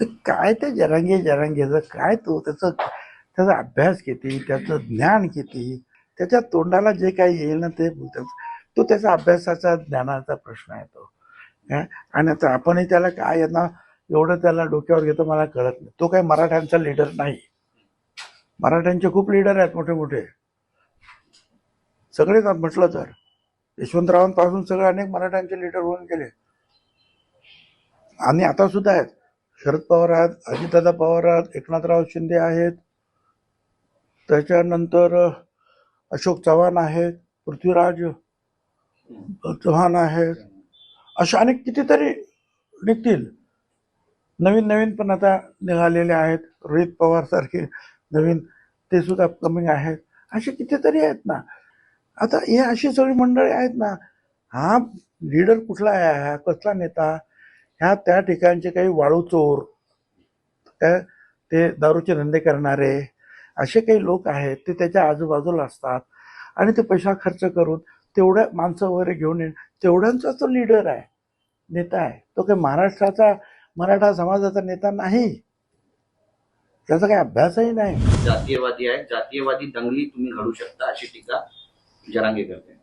काय ते जरांगे जरांगेचं काय तो त्याचं त्याचा अभ्यास किती त्याचं ज्ञान किती त्याच्या तोंडाला जे काही येईल ना ते बोलतात. तो त्याचा अभ्यासाचा ज्ञानाचा प्रश्न आहे तो. काय आणि आता आपणही त्याला काय यांना एवढं त्याला डोक्यावर घेतो मला कळत नाही. तो काही मराठ्यांचा लीडर नाही. मराठ्यांचे खूप लीडर आहेत मोठे मोठे सगळेच म्हटलं तर. यशवंतरावांपासून सगळे अनेक मराठ्यांचे लीडर होऊन गेले. आणि आता सुद्धा आहेत. शरद पवार आहेत अजितदादा पवार आहेत एकनाथराव शिंदे आहेत. त्याच्यानंतर अशोक चव्हाण आहेत पृथ्वीराज चव्हाण आहेत. अशा अनेक कितीतरी निघतील. नवीन नवीन पण आता निघालेले आहेत. रोहित पवारसारखे नवीन ते सुद्धा कमिंग आहेत. असे कितीतरी आहेत ना. आता हे अशी सगळी मंडळी आहेत ना. हा लीडर कुठला आहे? हा कसला नेता? ह्या त्या ठिकाणचे काही वाळू चोर काय ते दारूचे धंदे करणारे असे काही लोक आहेत ते त्याच्या आजूबाजूला असतात. आणि ते पैसा खर्च करून तेवढ्या माणसं वगैरे घेऊन येणं तेवढ्यांचा तो लीडर आहे नेता आहे. तो काही महाराष्ट्राचा मराठा समाजाचा नेता नाही. त्याचा काही अभ्यासही नाही. जातीयवादी आहेत जातीयवादी दंगली तुम्ही घडू शकता अशी टीका जरांगे करते.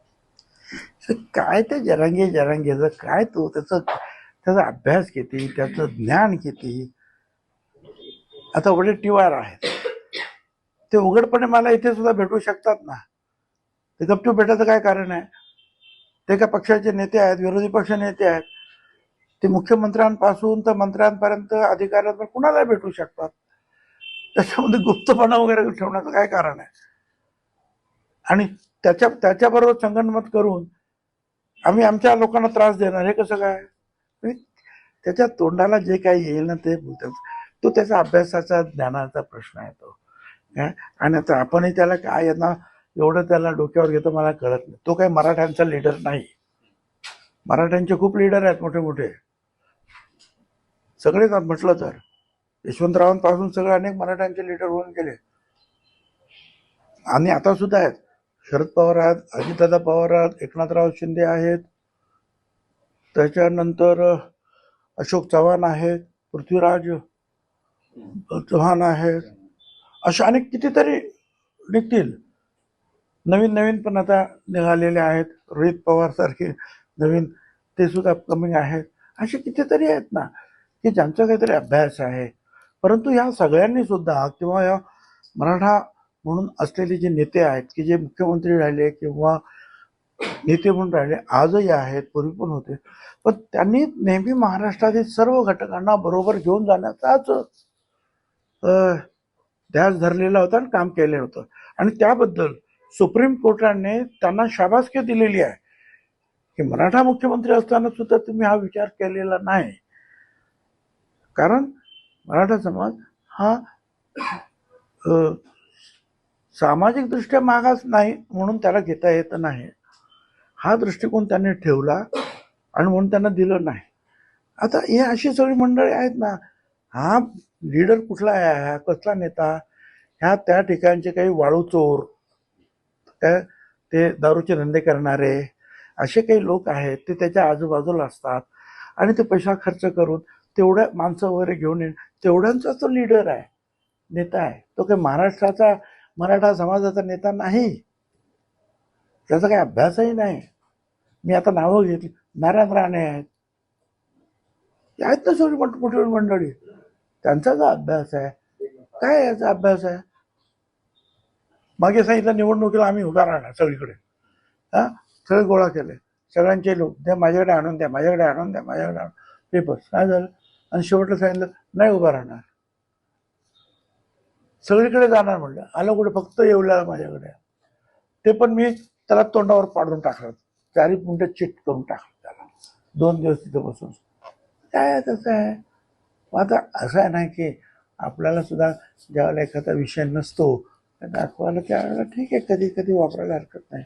काय ते जरांगे जरांगेचं काय तो त्याचं त्याचा अभ्यास किती त्याचं ज्ञान किती आता वडील टीवार आहेत. ते उघडपणे मला इथे सुद्धा भेटू शकतात ना? ते गपचूप भेटायचं काय कारण आहे? ते काय पक्षाचे नेते आहेत विरोधी पक्ष नेते आहेत. ते मुख्यमंत्र्यांपासून तर मंत्र्यांपर्यंत अधिकाऱ्यांपर्यंत कुणाला भेटू शकतात? त्याच्यामध्ये गुप्तपणा वगैरे ठेवण्याचं काय कारण आहे? आणि त्याच्या त्याच्याबरोबर संगणमत करून आम्ही आमच्या लोकांना त्रास देणार हे कसं काय? त्याच्या तोंडाला जे काही येईल ना ते बोलतात. तो त्याचा अभ्यासाचा ज्ञानाचा प्रश्न आहे तो. काय आणि आता आपणही त्याला काय यांना एवढं त्याला डोक्यावर घेतो मला कळत नाही. तो काही मराठ्यांचा लीडर नाही. मराठ्यांचे खूप लीडर आहेत मोठे मोठे सगळेच म्हटलं तर. यशवंतरावांपासून सगळे अनेक मराठ्यांचे लीडर होऊन गेले. आणि आता सुद्धा आहेत. शरद पवार आहेत अजितदादा पवार आहेत एकनाथराव शिंदे आहेत त्याच्यानंतर अशोक चव्हाण आहेत पृथ्वीराज चव्हाण आहेत अशा अनेक कितीतरी निघतील. नवीन नवीन पण आता निघालेले आहेत. रोहित पवारसारखे नवीन ते सुद्धा अपकमिंग आहेत. असे कितीतरी आहेत ना की ज्यांचा काहीतरी अभ्यास आहे. परंतु ह्या सगळ्यांनी सुद्धा किंवा या मराठा म्हणून असलेले जे नेते आहेत की जे मुख्यमंत्री राहिले किंवा नेते म्हणून राहिले आजही आहेत पूर्वी पण होते. पण त्यांनी नेहमी महाराष्ट्रातील सर्व घटकांना बरोबर घेऊन जाण्याचाच ध्यास धरलेला होता आणि काम केलेलं होतं. आणि त्याबद्दल सुप्रीम कोर्टाने त्यांना शाबासकी दिलेली आहे. की मराठा मुख्यमंत्री असताना सुद्धा तुम्ही हा विचार केलेला नाही. कारण मराठा समाज हा सामाजिकदृष्ट्या मागास नाही म्हणून त्याला घेता येत नाही. हा दृष्टिकोन त्यांनी ठेवला आणि म्हणून त्यांना दिलं नाही. आता हे अशी सगळी मंडळी आहेत ना हा लीडर कुठला आहे? हा कसला नेता? ह्या त्या ठिकाणचे काही वाळू चोर काय ते दारूचे धंदे करणारे असे काही लोक आहेत ते त्याच्या आजूबाजूला असतात आणि ते पैसा खर्च करून तेवढ्या माणसं वगैरे घेऊन येणं तेवढ्यांचा तो लीडर आहे नेता आहे. तो काही महाराष्ट्राचा मराठा समाजाचा नेता नाही. त्याचा काही अभ्यासही नाही. मी आता नावं घेतली. नारायण राणे आहेत. हे आहेत ना सगळी मोठी मोठी मंडळी? त्यांचा जो अभ्यास आहे काय याचा अभ्यास आहे? मागे सांगितलं निवडणुकीला आम्ही उभा राहणार सगळीकडे. हा? सगळे गोळा केले. सगळ्यांचे लोक द्या माझ्याकडे आणून द्या माझ्याकडे आणून द्या माझ्याकडे आणून पेपर्स काय झालं? आणि शेवटला सांगितलं नाही उभा राहणार. सगळीकडे जाणार म्हणलं. आलं कुठे? फक्त येऊला माझ्याकडे. ते पण मी त्याला तोंडावर पाडून टाकलं. चारी मिनिटं चिट करून टाकलं त्याला. दोन दिवस तिथे बसून. काय तसं आहे? मग आता असं आहे ना की आपल्याला सुद्धा ज्यावेळेला एखादा विषय नसतो दाखवायला त्यावेळेला ठीक आहे कधी कधी वापरायला हरकत नाही.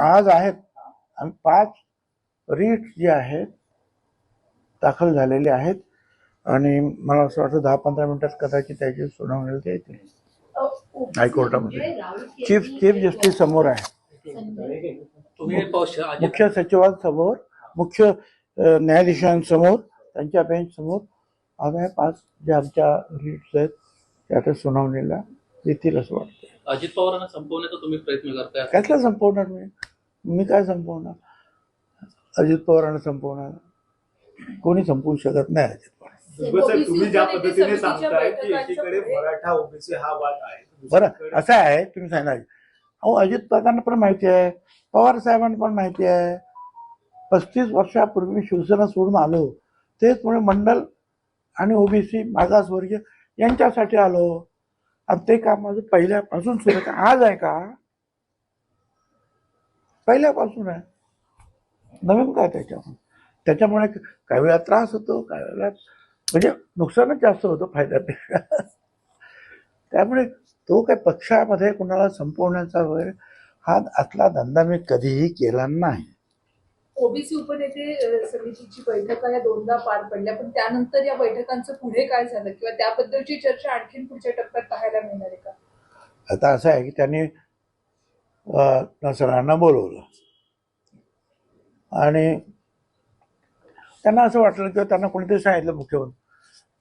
आज आहेत आम्ही पाच रीट जे आहेत दाखल झालेले आहेत. आणि मला असं वाटतं दहा पंधरा मिनिटात कदाचित त्याची सुनावणी ते येतील. हायकोर्टामध्ये. चीफ चीफ जस्टिस समोर आहे. मुख्य सचिवांसमोर मुख्य न्यायाधीशांसमोर त्यांच्या बेंच समोर आम्ही पाच ज्या आमच्या रीट्स आहेत त्या आता सुनावणीला येतील असं वाटतं अजित पवारांना संपवण्याचा तुम्ही प्रयत्न करताय? कसला संपवणार मी? मी काय संपवणार? अजित पवारांना संपवणार? कोणी संपवू शकत नाही अजित साहेब तुम्ही ज्या ओबीसी पद्धतीने समितीच्या सांगताय की बैठकांच्या एकीकडे पुढे- मराठा ओबीसी हा वाद आहे बरं असं आहे तुम्ही सांगा. अहो अजित दादांना पण माहिती आहे पवार साहेबांना पण माहिती आहे. पस्तीस वर्षापूर्वी मी शिवसेना सोडून आलो. तेच मुळे मंडल आणि ओबीसी मागासवर्गीय यांच्यासाठी आलो. आणि ते काम माझं पहिल्यापासून सुरू आहे. का आज आहे का? पहिल्यापासून आहे. नवीन काय त्याच्यामुळे? त्याच्यामुळे काही वेळा त्रास होतो काही वेळेला म्हणजे नुकसानच जास्त होतं फायद्यापेक्षा. त्यामुळे तो काय पक्षामध्ये कुणाला संपवण्याचा वगैरे हा आतला धंदा मी कधीही केला नाही. ओबीसी उपनेते समितीची बैठका या दोनदा पार पडल्या पण त्यानंतर या बैठकांचं पुढे काय झालं? किंवा त्याबद्दलची चर्चा आणखीन पुढच्या टप्प्यात पाहायला मिळणार आहे का? आता असं आहे की त्यांनी सगळ्यांना बोलवलं. आणि त्यांना असं वाटलं किंवा त्यांना कोणीतरी सांगितलं मुख्यमंत्री.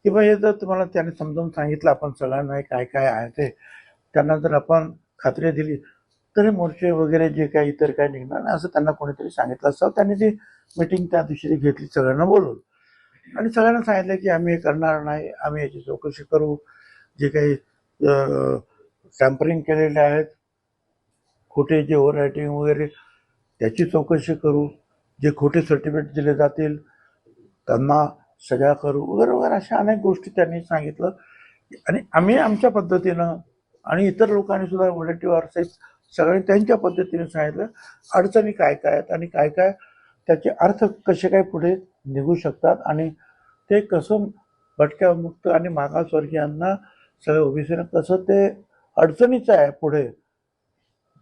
की हे जर तुम्हाला त्याने समजावून सांगितलं आपण सगळ्यांना काय काय आहे ते त्यांना जर आपण खात्री दिली तरी मोर्चे वगैरे जे काही इतर काय निघणार नाही असं त्यांना कोणीतरी सांगितलं असतं त्यांनी ती मिटिंग त्या दिवशी घेतली सगळ्यांना बोलवलं. आणि सगळ्यांना सांगितलं की आम्ही हे करणार नाही आम्ही याची चौकशी करू. जे काही टॅम्परिंग केलेले आहेत खोटे जे ओव्हर रायटिंग वगैरे त्याची चौकशी करू. जे खोटे सर्टिफिकेट दिले जातील त्यांना सगळ्या करू. वगैरे वगैरे अशा अनेक गोष्टी त्यांनी सांगितलं. आणि आम्ही आमच्या पद्धतीनं आणि इतर लोकांनी सुद्धा व्हॉलेंटिव्ह आरसाईज सगळ्यांनी त्यांच्या पद्धतीने सांगितलं अडचणी काय काय आहेत आणि काय काय त्याचे अर्थ कसे काय पुढे निघू शकतात आणि ते कसं भटक्या मुक्त आणि मागासवर्गीयांना सगळं ओबीसीनं कसं ते अडचणीचं आहे पुढे.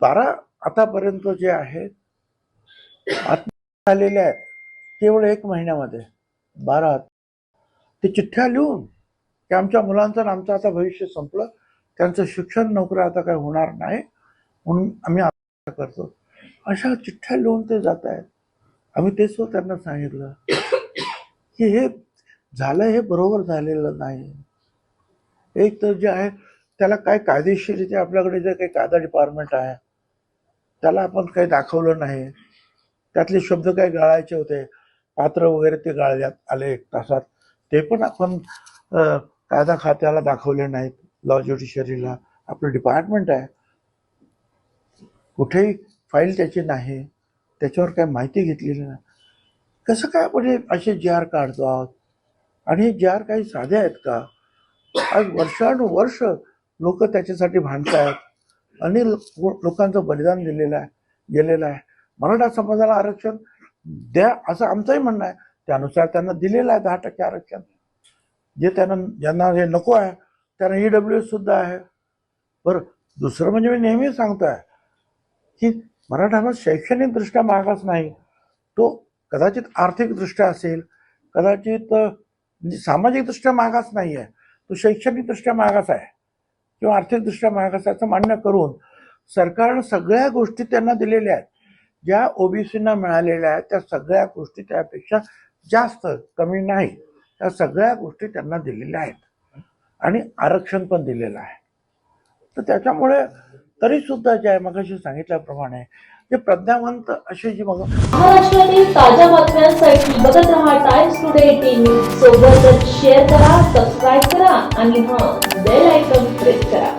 बारा आतापर्यंत जे आहेत आत्म झालेले आहेत केवळ एक महिन्यामध्ये. बारात. ते चिठ्ठ्या लिहून की आमच्या मुलांचं आणि आमचं आता भविष्य संपलं त्यांचं शिक्षण नोकरी आता काय होणार नाही म्हणून आम्ही करतो. अशा चिठ्ठ्या लिहून ते जात आहेत. आम्ही तेच त्यांना सांगितलं. की हे झालं हे बरोबर झालेलं नाही. एक तर जे आहे त्याला काय कायदेशीरित्या आपल्याकडे जे काही कायदा डिपार्टमेंट आहे त्याला आपण काही दाखवलं नाही. त्यातले शब्द काही गाळायचे होते. पात्र वगैरे ते गाळण्यात आले एक तासात. ते पण आपण कायदा खात्याला दाखवले नाहीत. लॉ ज्युडिशरीला आपलं डिपार्टमेंट आहे. कुठेही फाईल त्याची नाही. त्याच्यावर काही माहिती घेतलेली नाही. कसं काय आपण असे जे आर काढतो आहोत? आणि हे जे आर काही साधे आहेत का? आज वर्षानुवर्ष लोक त्याच्यासाठी भांडतायत. आणि लो- लोकांचं बलिदान दिलेलं आहे गेलेलं आहे. मराठा समाजाला आरक्षण द्या असं आमचंही म्हणणं आहे. त्यानुसार त्यांना दिलेलं आहे दहा टक्के आरक्षण. जे त्यांना ज्यांना हे नको आहे त्यांना ई डब्ल्यू एस सुद्धा आहे. बरं दुसरं म्हणजे मी नेहमी सांगतो आहे की मराठा हा शैक्षणिकदृष्ट्या मागास नाही. तो कदाचित आर्थिकदृष्ट्या असेल कदाचित म्हणजे सामाजिकदृष्ट्या मागास नाही आहे तो शैक्षणिकदृष्ट्या मागास आहे. किंवा आर्थिकदृष्ट्या मागास आहे असं मान्य करून सरकारनं सगळ्या गोष्टी त्यांना दिलेल्या आहेत. ज्या ओबीसीना मिळालेल्या आहेत त्या सगळ्या गोष्टी त्यापेक्षा जास्त कमी नाही. त्या सगळ्या गोष्टी त्यांना दिलेल्या आहेत. आणि आरक्षण पण दिलेलं आहे. तर त्याच्यामुळे तरीसुद्धा जे आहे मगाशी सांगितल्याप्रमाणे जे प्रज्ञावंत असे जी मग महाराष्ट्रातील ताज्या बातम्यांसाठी बघत राहा टाइम्स टुडे टीव्ही सोबतच शेअर करा सबस्क्राईब करा आणि हा बेल आयकॉन प्रेस करा.